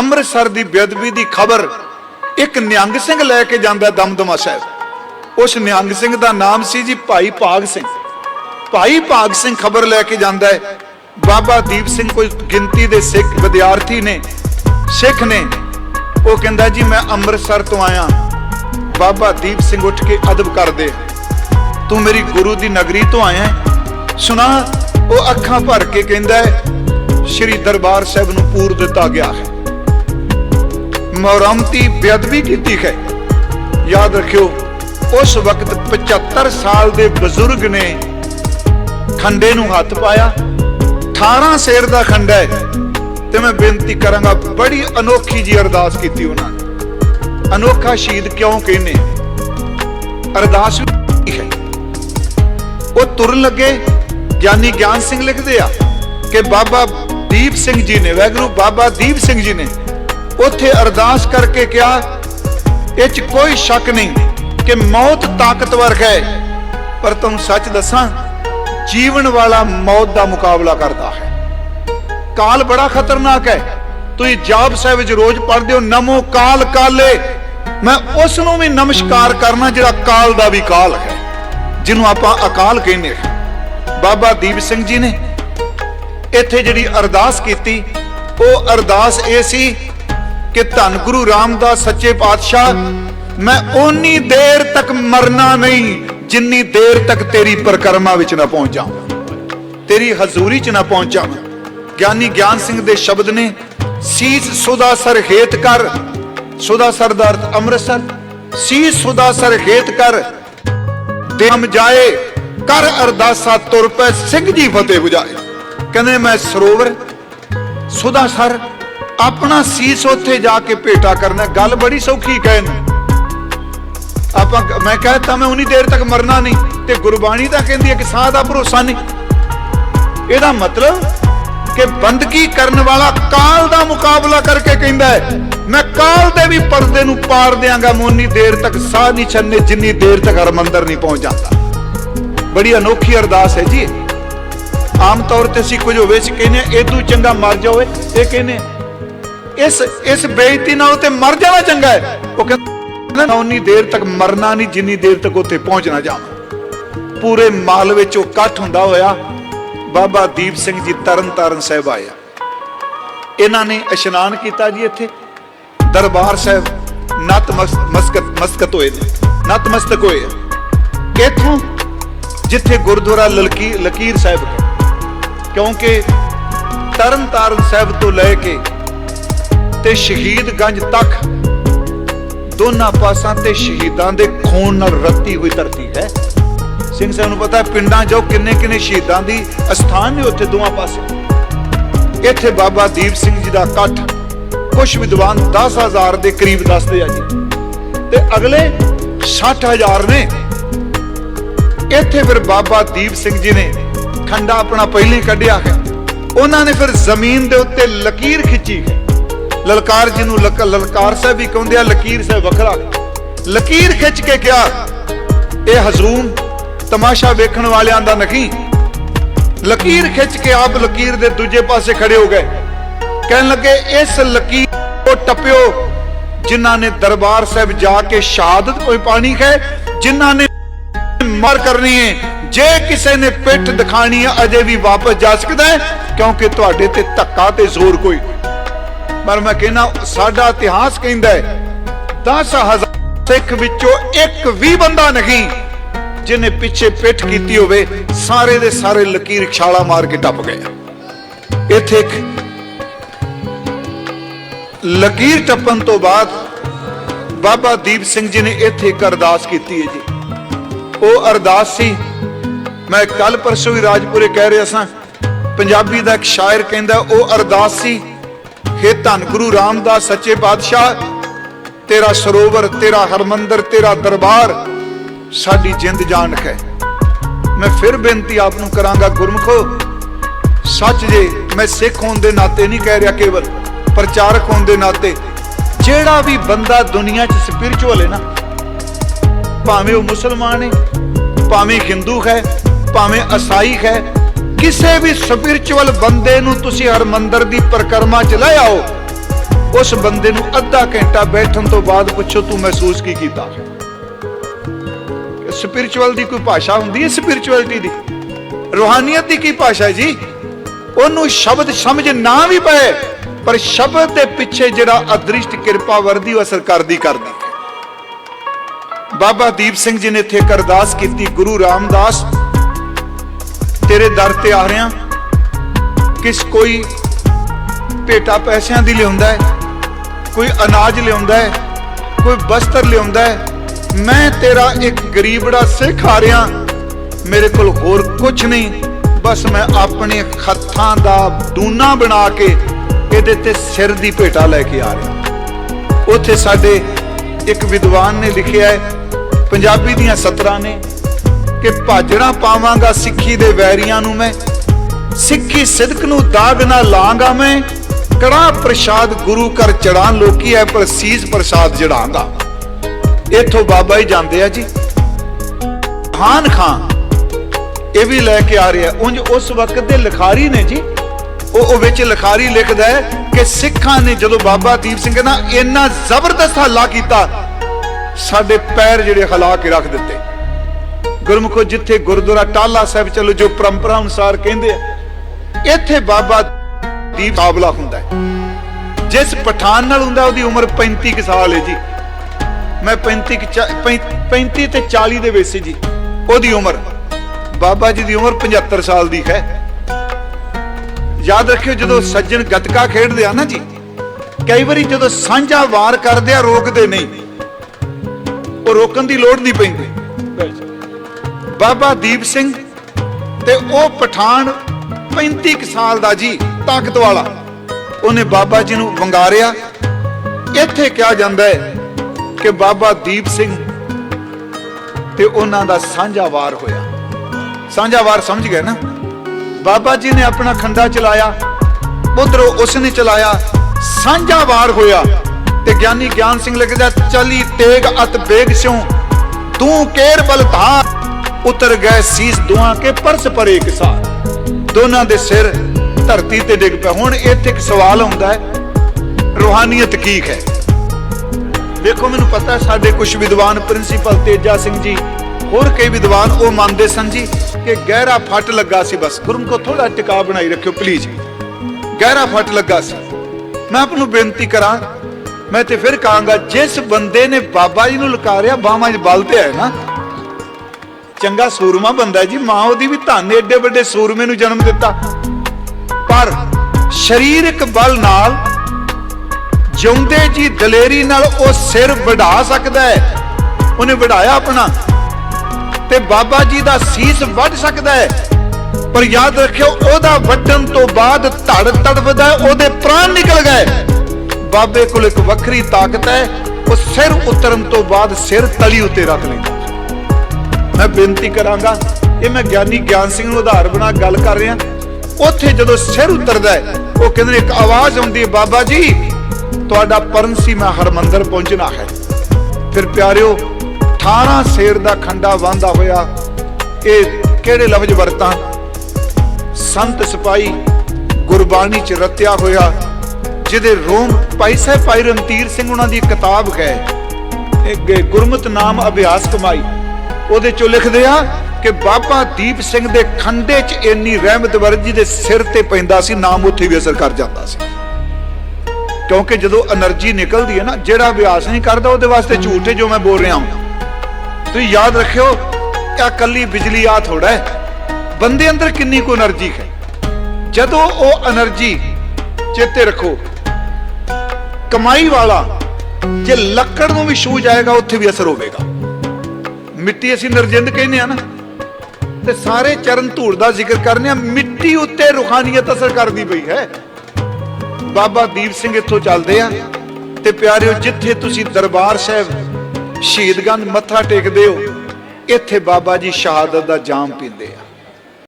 ਅੰਮ੍ਰਿਤਸਰ ਦੀ ਬੇਅਦਬੀ ਦੀ ਖਬਰ ਇੱਕ ਨਿਹੰਗ ਸਿੰਘ ਲੈ ਕੇ ਜਾਂਦਾ ਦਮਦਮਾ ਸਾਹਿਬ। ਉਸ ਨਿਹੰਗ ਸਿੰਘ ਦਾ ਨਾਮ ਸੀ ਜੀ ਭਾਈ ਭਾਗ ਸਿੰਘ। ਭਾਈ ਭਾਗ ਸਿੰਘ ਖਬਰ ਲੈ ਕੇ ਜਾਂਦਾ ਹੈ, ਬਾਬਾ ਦੀਪ ਸਿੰਘ ਕੋਈ ਗਿਣਤੀ ਦੇ ਸਿੱਖ ਵਿਦਿਆਰਥੀ ਨੇ, ਸਿੱਖ ਨੇ, ਉਹ ਕਹਿੰਦਾ ਜੀ ਮੈਂ ਅੰਮ੍ਰਿਤਸਰ ਤੋਂ ਆਇਆ। ਬਾਬਾ ਦੀਪ ਸਿੰਘ ਉੱਠ ਕੇ ਅਦਬ ਕਰਦੇ ਤੂੰ ਮੇਰੀ ਗੁਰੂ ਦੀ ਨਗਰੀ ਤੋਂ ਆਇਆ ਸੁਣਾ, ਉਹ ਅੱਖਾਂ ਭਰ ਕੇ ਕਹਿੰਦਾ ਹੈ, ਸ਼੍ਰੀ ਦਰਬਾਰ ਸਾਹਿਬ ਨੂੰ ਪੂਰ ਦਿੱਤਾ ਗਿਆ ਹੈ। ਮੌਰਮਤੀ ਬੇਅਦਬੀ ਕੀਤੀ ਹੈ। ਯਾਦ ਰੱਖਿਓ, ਉਸ ਵਕਤ 75 ਸਾਲ ਦੇ ਬਜ਼ੁਰਗ ਨੇ ਖੰਡੇ ਨੂੰ ਹੱਥ ਪਾਇਆ। 18 ਸੇਰ ਦਾ ਖੰਡਾ ਹੈ। ਤੇ ਮੈਂ ਬੇਨਤੀ ਕਰਾਂਗਾ, ਬੜੀ ਅਨੋਖੀ ਜੀ ਅਰਦਾਸ ਕੀਤੀ ਉਹਨਾਂ ਨੇ। ਅਨੋਖਾ ਸ਼ਹੀਦ ਕਿਉਂ ਕਹਿੰਦੇ? ਅਰਦਾਸ ਵੀ ਹੈ। ਉਹ ਤੁਰਨ ਲੱਗੇ, ਗਿਆਨੀ ਗਿਆਨ ਸਿੰਘ ਲਿਖਦੇ ਆ ਕਿ ਬਾਬਾ ਦੀਪ ਸਿੰਘ ਜੀ ਨੇ, ਵੈਗਰੂ ਬਾਬਾ ਦੀਪ ਸਿੰਘ ਜੀ ਨੇ ਉੱਥੇ ਅਰਦਾਸ ਕਰਕੇ ਕਿਹਾ, ਇਹ ਚ ਕੋਈ ਸ਼ੱਕ ਨਹੀਂ ਕਿ ਮੌਤ ਤਾਕਤਵਰ ਹੈ, ਪਰ ਤੁਹਾਨੂੰ ਸੱਚ ਦੱਸਾਂ, ਜੀਵਨ ਵਾਲਾ ਮੌਤ ਦਾ ਮੁਕਾਬਲਾ ਕਰਦਾ ਹੈ। ਕਾਲ ਬੜਾ ਖਤਰਨਾਕ ਹੈ। ਤੁਸੀਂ ਜਾਪ ਸਾਹਿਬ ਵਿੱਚ ਰੋਜ਼ ਪੜ੍ਹਦੇ ਹੋ, ਨਮੋ ਕਾਲ ਕਾਲੇ। ਮੈਂ ਉਸ ਨੂੰ ਵੀ ਨਮਸਕਾਰ ਕਰਨਾ ਜਿਹੜਾ ਕਾਲ ਦਾ ਵੀ ਕਾਲ ਹੈ, ਜਿਹਨੂੰ ਆਪਾਂ ਅਕਾਲ ਕਹਿੰਦੇ ਹਾਂ। ਬਾਬਾ ਦੀਪ ਸਿੰਘ ਜੀ ਨੇ ਇੱਥੇ ਜਿਹੜੀ ਅਰਦਾਸ ਕੀਤੀ, ਉਹ ਅਰਦਾਸ ਇਹ ਸੀ ਕਿ ਧੰਨ ਗੁਰੂ ਰਾਮਦਾਸ ਸੱਚੇ ਪਾਤਸ਼ਾਹ, ਮੈਂ ਓਨੀ ਦੇਰ ਤੱਕ ਮਰਨਾ ਨਹੀਂ, ਜਿੰਨੀ ਦੇਰ ਤੱਕ ਤੇਰੀ ਪਰਕਰਮਾ ਵਿੱਚ ਨਾ ਪਹੁੰਚ ਜਾਵਾਂ ਤੇਰੀ ਹਜ਼ੂਰੀ 'ਚ ਨਾ ਪਹੁੰਚ ਜਾਵਾਂ ਗਿਆਨੀ ਗਿਆਨ ਸਿੰਘ ਦੇ ਸ਼ਬਦ ਨੇ, ਸੀਸ ਸੁਦਾ ਸਰ ਹੇਤ ਕਰ। ਸੁਦਾ ਸਰ ਦਾ ਅਰਥ ਅੰਮ੍ਰਿਤਸਰ। ਸੀਸ ਸੁਦਾ ਸਰ ਹੇਤ ਕਰ। ਦੇਮ ਜਾਏ, ਕਰ ਅਰਦਾਸਾ ਤੁਰ ਪੈ, ਸਿੰਘ ਜੀ ਫਤਿਹ ਬੁਝਾਏ। ਕਹਿੰਦੇ ਮੈਂ ਸਰੋਵਰ, ਸੁਦਾ ਸਰ ਆਪਣਾ ਸੀਸ ਉੱਥੇ ਜਾ ਕੇ ਭੇਟਾ ਕਰਨਾ, ਗੱਲ ਬੜੀ ਸੌਖੀ ਕਹਿਣ ਆਪਾਂ ਮੈਂ ਕਹਿੰਦਾ ਮੈਂ ਉਨੀ ਦੇਰ ਤੱਕ ਮਰਨਾ ਨਹੀਂ, ਤੇ ਗੁਰਬਾਣੀ ਤਾਂ ਕਹਿੰਦੀ ਹੈ ਕਿ ਸਾਹ ਦਾ ਭਰੋਸਾ ਨਹੀਂ। ਇਹਦਾ ਮਤਲਬ ਕਿ ਬੰਦਗੀ ਕਰਨ ਵਾਲਾ ਕਾਲ ਦਾ ਮੁਕਾਬਲਾ ਕਰਕੇ ਕਹਿੰਦਾ ਹੈ, ਮੈਂ ਕਾਲ ਦੇ ਵੀ ਪਰਦੇ ਨੂੰ ਪਾਰ ਦਿਆਂਗਾ ਮੋਨੀ ਦੇਰ ਤੱਕ ਸਾਹ ਨਹੀਂ ਛੰਨੇ ਜਿੰਨੀ ਦੇਰ ਤੱਕ ਹਰਮੰਦਰ ਨਹੀਂ ਪਹੁੰਚ ਜਾਂਦਾ। ਬੜੀ ਅਨੋਖੀ ਅਰਦਾਸ ਹੈ ਜੀ ਆਮ ਤੌਰ ਤੇ ਅਸੀਂ ਕੁਝ ਹੋਵੇ ਸੀ ਕਹਿੰਦੇ ਇਹ ਤੂੰ ਚੰਗਾ ਮਰ ਜਾਵੇ ਇਹ ਕਹਿੰਦੇ ਇਸ ਇਸ ਬੇਇੱਜ਼ਤੀ ਨਾਲ ਤੇ ਮਰ ਜਾਣਾ ਚੰਗਾ ਹੈ। ਉਹ ਕਹਿੰਦਾ, ਨਾ ਉਨੀ ਦੇਰ ਤੱਕ ਮਰਨਾ ਨਹੀਂ, ਜਿੰਨੀ ਦੇਰ ਤੱਕ ਉੱਥੇ ਪਹੁੰਚਣਾ ਜਾਵਾਂ। ਪੂਰੇ ਮਾਲ ਵਿੱਚ ਉਹ ਇਕੱਠ ਹੁੰਦਾ ਹੋਇਆ ਬਾਬਾ ਦੀਪ ਸਿੰਘ ਜੀ ਤਰਨ ਤਾਰਨ ਸਾਹਿਬ ਆਇਆ ਇਹਨਾਂ ਨੇ ਇਸ਼ਨਾਨ ਕੀਤਾ ਜੀ ਇੱਥੇ। ਦਰਬਾਰ ਸਾਹਿਬ ਨਤ ਮਸਕਤ ਮਸਕਤ ਹੋਏ ਨੇ। ਨਤ ਮਸਤਕ ਹੋਏ ਇੱਥੋਂ ਜਿੱਥੇ ਗੁਰਦੁਆਰਾ ਲਲਕੀ ਲਕੀਰ ਸਾਹਿਬ ਕਿਉਂਕਿ ਤਰਨਤਾਰਨ ਸਾਹਿਬ ਤੋਂ ਲੈ ਕੇ ਤੇ ਸ਼ਹੀਦਗੰਜ ਤੱਕ। ਦੋਨਾਂ ਪਾਸਾਂ ਤੇ ਸ਼ਹੀਦਾਂ ਦੇ ਖੂਨ ਨਾਲ ਰੱਤੀ ਹੋਈ ਧਰਤੀ ਹੈ। ਸਿੰਘ ਸਾਹਿਬ ਨੂੰ ਪਤਾ ਹੈ, ਪਿੰਡਾਂ ਜੋ ਕਿੰਨੇ ਕਿੰਨੇ ਸ਼ਹੀਦਾਂ ਦੀ ਅਸਥਾਨ ਨੇ ਉੱਥੇ ਦੋਵਾਂ ਪਾਸੇ ਇੱਥੇ ਬਾਬਾ ਦੀਪ ਸਿੰਘ ਜੀ ਦਾ ਇਕੱਠ ਕੁਝ ਵਿਦਵਾਨ 10000 ਦੇ ਕਰੀਬ ਦੱਸਦੇ ਆ ਜੀ। ਤੇ ਅਗਲੇ 60000 ਨੇ। ਇੱਥੇ ਫਿਰ ਬਾਬਾ ਦੀਪ ਸਿੰਘ ਜੀ ਨੇ ਖੰਡਾ ਆਪਣਾ ਪਹਿਲੇ ਕੱਢਿਆ ਹੈ। ਉਹਨਾਂ ਨੇ ਫਿਰ ਜ਼ਮੀਨ ਦੇ ਉੱਤੇ ਲਕੀਰ ਖਿੱਚੀ ਹੈ। ਲਲਕਾਰ ਜੀ ਨੂੰ ਲਕ- ਲਲਕਾਰ ਸਾਹਿਬ ਵੀ ਕਹਿੰਦੇ ਆ, ਲਕੀਰ ਸਾਹਿਬ ਵੱਖਰਾ। ਲਕੀਰ ਖਿੱਚ ਕੇ ਕਿਹਾ, ਇਹ ਹਜ਼ੂਮ ਤਮਾਸ਼ਾ ਵੇਖਣ ਵਾਲਿਆਂ ਦਾ ਨਹੀਂ। ਲਕੀਰ ਖਿੱਚ ਕੇ ਆਪ ਲਕੀਰ ਦੇ ਦੂਜੇ ਪਾਸੇ ਖੜੇ ਹੋ ਗਏ। ਕਹਿਣ ਲੱਗੇ, ਇਸ ਲਕੀਰ ਤੋਂ ਟੱਪਿਓ, ਜਿਨ੍ਹਾਂ ਨੇ ਦਰਬਾਰ ਸਾਹਿਬ ਜਾ ਕੇ ਸ਼ਹਾਦਤ ਕੋਈ ਪਾਣੀ ਹੈ, ਜਿਨ੍ਹਾਂ ਨੇ ਮਰ ਕਰਨੀ ਹੈ ਜੇ ਕਿਸੇ ਨੇ ਪਿੱਠ ਦਿਖਾਣੀ ਹੈ ਅਜੇ ਵੀ ਵਾਪਸ ਜਾ ਸਕਦਾ ਹੈ, ਕਿਉਂਕਿ ਤੁਹਾਡੇ ਤੇ ਧੱਕਾ ਤੇ ਜ਼ੋਰ ਕੋਈ ਪਰ ਮੈਂ ਕਹਿੰਦਾ ਸਾਡਾ ਇਤਿਹਾਸ ਕਹਿੰਦਾ ਹੈ 10000 ਸਿੱਖ ਵਿੱਚੋਂ ਇੱਕ ਵੀ ਬੰਦਾ ਨਹੀਂ ਜਿਹਨੇ ਪਿੱਛੇ ਪਿੱਠ ਕੀਤੀ ਹੋਵੇ, ਸਾਰੇ ਦੇ ਸਾਰੇ ਲਕੀਰ ਛਾਲਾ ਮਾਰ ਕੇ ਟੱਪ ਗਏ ਇੱਥੇ ਇੱਕ ਲਕੀਰ ਟੱਪਣ ਤੋਂ ਬਾਅਦ ਬਾਬਾ ਦੀਪ ਸਿੰਘ ਜੀ ਨੇ ਇੱਥੇ ਇੱਕ ਅਰਦਾਸ ਕੀਤੀ ਹੈ ਜੀ। ਉਹ ਅਰਦਾਸ ਸੀ, ਮੈਂ ਕੱਲ ਪਰਸੋਂ ਹੀ ਰਾਜਪੁਰੇ ਕਹਿ ਰਿਹਾ ਸਾਂ, ਪੰਜਾਬੀ ਦਾ ਇੱਕ ਸ਼ਾਇਰ ਕਹਿੰਦਾ, ਉਹ ਅਰਦਾਸ ਸੀ ਹੈ ਧੰਨ ਗੁਰੂ ਰਾਮਦਾਸ, ਸੱਚੇ ਪਾਤਸ਼ਾਹ, ਤੇਰਾ ਸਰੋਵਰ, ਤੇਰਾ ਹਰਮੰਦਰ, ਤੇਰਾ ਦਰਬਾਰ, ਸਾਡੀ ਜਿੰਦ ਜਾਨ ਹੈ। ਮੈਂ ਫਿਰ ਬੇਨਤੀ ਆਪ ਨੂੰ ਕਰਾਂਗਾ, ਗੁਰਮਖੋ, ਸੱਚ ਜੇ ਮੈਂ ਸਿੱਖ ਹੋਣ ਦੇ ਨਾਤੇ ਨਹੀਂ ਕਹਿ ਰਿਹਾ ਕੇਵਲ, ਪ੍ਰਚਾਰਕ ਹੋਣ ਦੇ ਨਾਤੇ, ਜਿਹੜਾ ਵੀ ਬੰਦਾ ਦੁਨੀਆ 'ਚ ਸਪਿਰਚੁਅਲ ਹੈ ਨਾ, ਭਾਵੇਂ ਉਹ ਮੁਸਲਮਾਨ ਹੈ, ਭਾਵੇਂ ਹਿੰਦੂ ਹੈ, ਭਾਵੇਂ ਈਸਾਈ ਹੈ ਕਿਸੇ ਵੀ ਸਪਿਰਚੁਅਲ ਬੰਦੇ ਨੂੰ ਤੁਸੀਂ ਹਰਮੰਦਰ ਦੀ ਪਰਕਰਮਾ ਚ ਲੈ ਆਓ, ਉਸ ਬੰਦੇ ਨੂੰ ਅੱਧਾ ਘੰਟਾ ਬੈਠਣ ਤੋਂ ਬਾਅਦ ਪੁੱਛੋ ਤੂੰ ਮਹਿਸੂਸ ਕੀ ਕੀਤਾ? ਸਪਿਰਚੁਅਲ ਦੀ ਕੋਈ ਭਾਸ਼ਾ ਹੁੰਦੀ ਹੈ ਸਪਿਰਚੁਅਲਿਟੀ ਦੀ? ਰੂਹਾਨੀਅਤ ਦੀ ਕੀ ਭਾਸ਼ਾ ਹੈ ਜੀ? ਉਹਨੂੰ ਸ਼ਬਦ ਸਮਝ ਨਾ ਵੀ ਪਏ, ਪਰ ਸ਼ਬਦ ਦੇ ਪਿੱਛੇ ਜਿਹੜਾ ਅਦ੍ਰਿਸ਼ਟ ਕਿਰਪਾ ਵਰਦੀ ਉਹ ਅਸਰ ਕਰਦੀ ਕਰਦੀ। ਬਾਬਾ ਦੀਪ ਸਿੰਘ ਜੀ ਨੇ ਇੱਥੇ ਅਰਦਾਸ ਕੀਤੀ, ਗੁਰੂ ਰਾਮਦਾਸ ਤੇਰੇ ਦਰ ਤੇ ਆ ਰਿਹਾ ਕਿਸ ਕੋਈ ਭੇਟਾ ਪੈਸਿਆਂ ਦੀ ਲਿਆਉਂਦਾ ਹੈ, ਕੋਈ ਅਨਾਜ ਲਿਆਉਂਦਾ ਹੈ, ਕੋਈ ਬਸਤਰ ਲਿਆਉਂਦਾ ਹੈ। ਮੈਂ ਤੇਰਾ ਇੱਕ ਗਰੀਬੜਾ ਸਿੱਖ ਆ ਰਿਹਾ ਮੇਰੇ ਕੋਲ ਹੋਰ ਕੁਝ ਨਹੀਂ, ਬਸ ਮੈਂ ਆਪਣੇ ਹੱਥਾਂ ਦਾ ਦੂਨਾ ਬਣਾ ਕੇ ਇਹਦੇ ਤੇ ਸਿਰ ਦੀ ਭੇਟਾ ਲੈ ਕੇ ਆ ਰਿਹਾ ਉੱਥੇ ਸਾਡੇ ਇੱਕ ਵਿਦਵਾਨ ਨੇ ਲਿਖਿਆ ਹੈ, ਪੰਜਾਬੀ ਦੀਆਂ ਸਤਰਾਂ ਨੇ ਕਿ ਭਾਜਣਾ ਪਾਵਾਂਗਾ ਸਿੱਖੀ ਦੇ ਵੈਰੀਆਂ ਨੂੰ ਮੈਂ। ਸਿੱਖੀ ਸਿਦਕ ਨੂੰ ਦਾਗ ਨਾ ਲਾਂਗਾ ਮੈਂ। ਕੜਾ ਪ੍ਰਸ਼ਾਦ ਗੁਰੂ ਘਰ ਚੜਾਂ, ਲੋਕੀ ਐ ਪਰ ਸੀਸ ਪ੍ਰਸ਼ਾਦ ਜੜਾਂਗਾ। ਇੱਥੋਂ ਬਾਬਾ ਹੀ ਜਾਂਦੇ ਆ ਜੀ। ਖਾਨ ਖਾਨ ਇਹ ਵੀ ਲੈ ਕੇ ਆ ਰਿਹਾ ਉਂਝ ਉਸ ਵਕਤ ਦੇ ਲਿਖਾਰੀ ਨੇ ਜੀ, ਉਹ ਉਹ ਵਿੱਚ ਲਿਖਾਰੀ ਲਿਖਦਾ ਹੈ ਕਿ ਸਿੱਖਾਂ ਨੇ ਜਦੋਂ ਬਾਬਾ ਦੀਪ ਸਿੰਘ ਨਾ ਇੰਨਾ ਜ਼ਬਰਦਸਤ ਹੱਲਾ ਕੀਤਾ, ਸਾਡੇ ਪੈਰ ਜਿਹੜੇ ਹਿਲਾ ਕੇ ਰੱਖ ਦਿੱਤੇ। ਗੁਰਮੁਖੋ ਜਿੱਥੇ ਗੁਰਦੁਆਰਾ ਟਾਲਾ ਸਾਹਿਬ ਚਲੋ, ਜੋ ਪਰੰਪਰਾ ਅਨੁਸਾਰ ਕਹਿੰਦੇ ਆ, ਇੱਥੇ ਬਾਬਾ ਦੀਪ ਕਾਬਲਾ ਹੁੰਦਾ ਹੈ। ਜਿਸ ਪਠਾਨ ਨਾਲ ਹੁੰਦਾ, ਉਹਦੀ ਉਮਰ 35 ਕੁ ਸਾਲ ਹੈ ਜੀ। ਮੈਂ 35 ਕੁ ਚਾ- ਪੈਂ- 35 ਤੇ 40 ਦੇ ਵਿੱਚ ਸੀ ਜੀ, ਉਹਦੀ ਉਮਰ। ਬਾਬਾ ਜੀ ਦੀ ਉਮਰ 75 ਸਾਲ ਦੀ ਹੈ। ਯਾਦ ਰੱਖਿਓ, ਜਦੋਂ ਸੱਜਣ ਗੱਤਕਾ ਖੇਡਦੇ ਆ ਨਾ ਜੀ, ਕਈ ਵਾਰੀ ਜਦੋਂ ਸਾਂਝਾ ਵਾਰ ਕਰਦੇ ਆ, ਰੋਕਦੇ ਨਹੀਂ। ਉਹ ਰੋਕਣ ਦੀ ਲੋੜ ਨਹੀਂ ਪੈਂਦੀ। ਬਾਬਾ ਦੀਪ ਸਿੰਘ ਤੇ ਉਹ ਪਠਾਨ 35 ਕੁ ਸਾਲ ਦਾ ਜੀ, ਤਾਕਤ ਵਾਲਾ। ਉਹਨੇ ਬਾਬਾ ਜੀ ਨੂੰ ਵੰਗਾਰਿਆ। ਇੱਥੇ ਕਿਹਾ ਜਾਂਦਾ ਹੈ ਕਿ ਬਾਬਾ ਦੀਪ ਸਿੰਘ ਤੇ ਉਹਨਾਂ ਦਾ ਸਾਂਝਾ ਵਾਰ ਹੋਇਆ। ਸਾਂਝਾ ਵਾਰ ਸਮਝ ਗਏ ਨਾ? ਬਾਬਾ ਜੀ ਨੇ ਆਪਣਾ ਖੰਡਾ ਚਲਾਇਆ, ਉਧਰੋਂ ਉਸ ਨੇ ਚਲਾਇਆ, ਸਾਂਝਾ ਵਾਰ ਹੋਇਆ ਤੇ ਗਿਆਨੀ ਗਿਆਨ ਸਿੰਘ ਲਿਖਦਾ, ਚਲੀ ਤੇਗ ਅਤ ਬੇਗ ਸਿਉ, ਤੂੰ ਕੇਰ ਬਲ ਧਾਰ ਉਤਰ ਗਏ ਸੀਸ ਦੁਆ ਕੇ ਪਰਸ ਪਰ ਇੱਕ ਸਾਰ ਦੋਨਾਂ ਦੇ ਸਿਰ ਧਰਤੀ ਤੇ ਡਿੱਗ ਪਏ ਹੁਣ ਇੱਥੇ ਇੱਕ ਸਵਾਲ ਆਉਂਦਾ ਹੈ, ਰੂਹਾਨੀਅਤ ਕੀ ਹੈ? ਵੇਖੋ, ਮੈਨੂੰ ਪਤਾ ਸਾਡੇ ਕੁਝ ਵਿਦਵਾਨ ਪ੍ਰਿੰਸੀਪਲ ਤੇਜਾ ਸਿੰਘ ਜੀ, ਹੋਰ ਕਈ ਵਿਦਵਾਨ ਉਹ ਮੰਨਦੇ ਸਨ ਜੀ ਕਿ ਗਹਿਰਾ ਫੱਟ ਲੱਗਾ ਸੀ ਬਸ। ਗੁਰਮੁਖੋ ਥੋੜਾ ਟਿਕਾ ਬਣਾਈ ਰੱਖਿਓ ਪਲੀਜ਼ ਗਹਿਰਾ ਫੱਟ ਲੱਗਾ ਸੀ। ਮੈਂ ਆਪ ਨੂੰ ਬੇਨਤੀ ਕਰਾਂ, ਮੈਂ ਤੇ ਫਿਰ ਕਹਾਂਗਾ, ਜਿਸ ਬੰਦੇ ਨੇ ਬਾਬਾ ਜੀ ਨੂੰ ਲਕਾਰਿਆ ਬਾਹਾਂ 'ਚ ਬਲ ਤੇ ਹੈ ਨਾ ਚੰਗਾ ਸੂਰਮਾ ਬੰਦਾ ਜੀ ਮਾਂ ਉਹਦੀ ਵੀ ਧੰਨ ਏਡੇ ਵੱਡੇ ਸੂਰਮੇ ਨੂੰ ਜਨਮ ਦਿੱਤਾ। ਪਰ ਸਰੀਰਕ ਬਲ ਨਾਲ ਜਿਉਂਦੇ ਜੀ ਦਲੇਰੀ ਨਾਲ ਉਹ ਸਿਰ ਵਢਾ ਸਕਦਾ ਹੈ। ਉਹਨੇ ਵਢਾਇਆ ਆਪਣਾ ਤੇ ਬਾਬਾ ਜੀ ਦਾ ਸੀਸ ਵੱਢ ਸਕਦਾ ਹੈ। ਪਰ ਯਾਦ ਰੱਖਿਓ ਉਹਦਾ ਵੱਢਣ ਤੋਂ ਬਾਅਦ ਧੜ ਤੜਫਦਾ ਹੈ, ਉਹਦੇ ਪ੍ਰਾਣ ਨਿਕਲ ਗਏ। ਬਾਬੇ ਕੋਲ ਇੱਕ ਵੱਖਰੀ ਤਾਕਤ ਹੈ ਉਹ ਸਿਰ ਉਤਰਨ ਤੋਂ ਬਾਅਦ ਸਿਰ ਤਲੀ ਉੱਤੇ ਰੱਖ ਲੈਂਦਾ ਮੈਂ ਬੇਨਤੀ ਕਰਾਂਗਾ ਇਹ ਮੈਂ ਗਿਆਨੀ ਗਿਆਨ ਸਿੰਘ ਨੂੰ ਆਧਾਰ ਬਣਾ ਗੱਲ ਕਰ ਰਿਹਾ। ਉੱਥੇ ਜਦੋਂ ਸਿਰ ਉਤਰਦਾ ਹੈ, ਉਹ ਕਹਿੰਦੇ ਇੱਕ ਆਵਾਜ਼ ਆਉਂਦੀ ਹੈ, ਬਾਬਾ ਜੀ, ਤੁਹਾਡਾ ਪਰਨ ਸੀ, ਮੈਂ ਹਰਮੰਦਰ ਪਹੁੰਚਣਾ ਹੈ। ਫਿਰ ਪਿਆਰਿਓ 18 ਸ਼ੇਰ ਦਾ ਖੰਡਾ ਵਾਂਦਾ ਹੋਇਆ। ਇਹ ਕਿਹੜੇ ਲਫ਼ਜ਼ ਵਰਤਾਂ? ਸੰਤ ਸਿਪਾਈ ਗੁਰਬਾਣੀ ਚ ਰਤਿਆ ਹੋਇਆ, ਜਿਹਦੇ ਰੋਮ ਭਾਈ ਸਾਹਿਬ, ਭਾਈ ਰਣਤੀਰ ਸਿੰਘ ਉਹਨਾਂ ਦੀ ਕਿਤਾਬ ਹੈ। ਇਹ ਗੁਰਮਤ ਨਾਮ ਅਭਿਆਸ ਕਮਾਈ। ਉਹਦੇ ਚੋਂ ਲਿਖਦੇ ਆ ਕਿ ਬਾਬਾ ਦੀਪ ਸਿੰਘ ਦੇ ਖੰਡੇ 'ਚ ਇੰਨੀ ਰਹਿਮਤ ਵਰਜੀ ਦੇ ਸਿਰ ਤੇ ਪੈਂਦਾ ਸੀ, ਨਾਮ ਉੱਥੇ ਵੀ ਅਸਰ ਕਰ ਜਾਂਦਾ ਸੀ। ਕਿਉਂਕਿ ਜਦੋਂ એનર્ਜੀ ਨਿਕਲਦੀ ਹੈ ਨਾ, ਜਿਹੜਾ ਅਭਿਆਸ ਨਹੀਂ ਕਰਦਾ, ਉਹਦੇ ਵਾਸਤੇ ਝੂਠੇ ਜੋ ਮੈਂ ਬੋਲ ਰਿਹਾ ਹਾਂ। ਤੁਸੀਂ ਯਾਦ ਰੱਖਿਓ ਕਿ ਕੱਲੀ ਬਿਜਲੀ ਆ ਥੋੜਾ ਹੈ। ਬੰਦੇ ਅੰਦਰ ਕਿੰਨੀ ਕੋ એનર્ਜੀ ਹੈ? ਜਦੋਂ ਉਹ એનર્ਜੀ ਚੇਤੇ ਰੱਖੋ, ਕਮਾਈ ਵਾਲਾ ਜੇ ਲੱਕੜ ਨੂੰ ਵੀ ਛੂ ਜਾਏਗਾ, ਉੱਥੇ ਵੀ ਅਸਰ ਹੋਵੇਗਾ। ਮਿੱਟੀ ਅਸੀਂ ਨਰਜਿੰਦ ਕਹਿੰਦੇ ਆ ਨਾ। ਤੇ ਸਾਰੇ ਚਰਨ ਧੂੜ ਦਾ ਜ਼ਿਕਰ ਕਰਨੇ ਆ, ਮਿੱਟੀ ਉੱਤੇ ਰੂਹਾਨੀਅਤ ਅਸਰ ਕਰਦੀ ਪਈ ਹੈ। ਬਾਬਾ ਦੀਪ ਸਿੰਘ ਇੱਥੋਂ ਚੱਲਦੇ ਆ ਤੇ ਪਿਆਰਿਓ, ਜਿੱਥੇ ਤੁਸੀਂ ਦਰਬਾਰ ਸਾਹਿਬ ਸ਼ਹੀਦਗੰਜ ਮੱਥਾ ਟੇਕਦੇ ਹੋ, ਇੱਥੇ ਬਾਬਾ ਜੀ ਸ਼ਹਾਦਤ ਦਾ ਜਾਮ ਪੀਂਦੇ ਆ।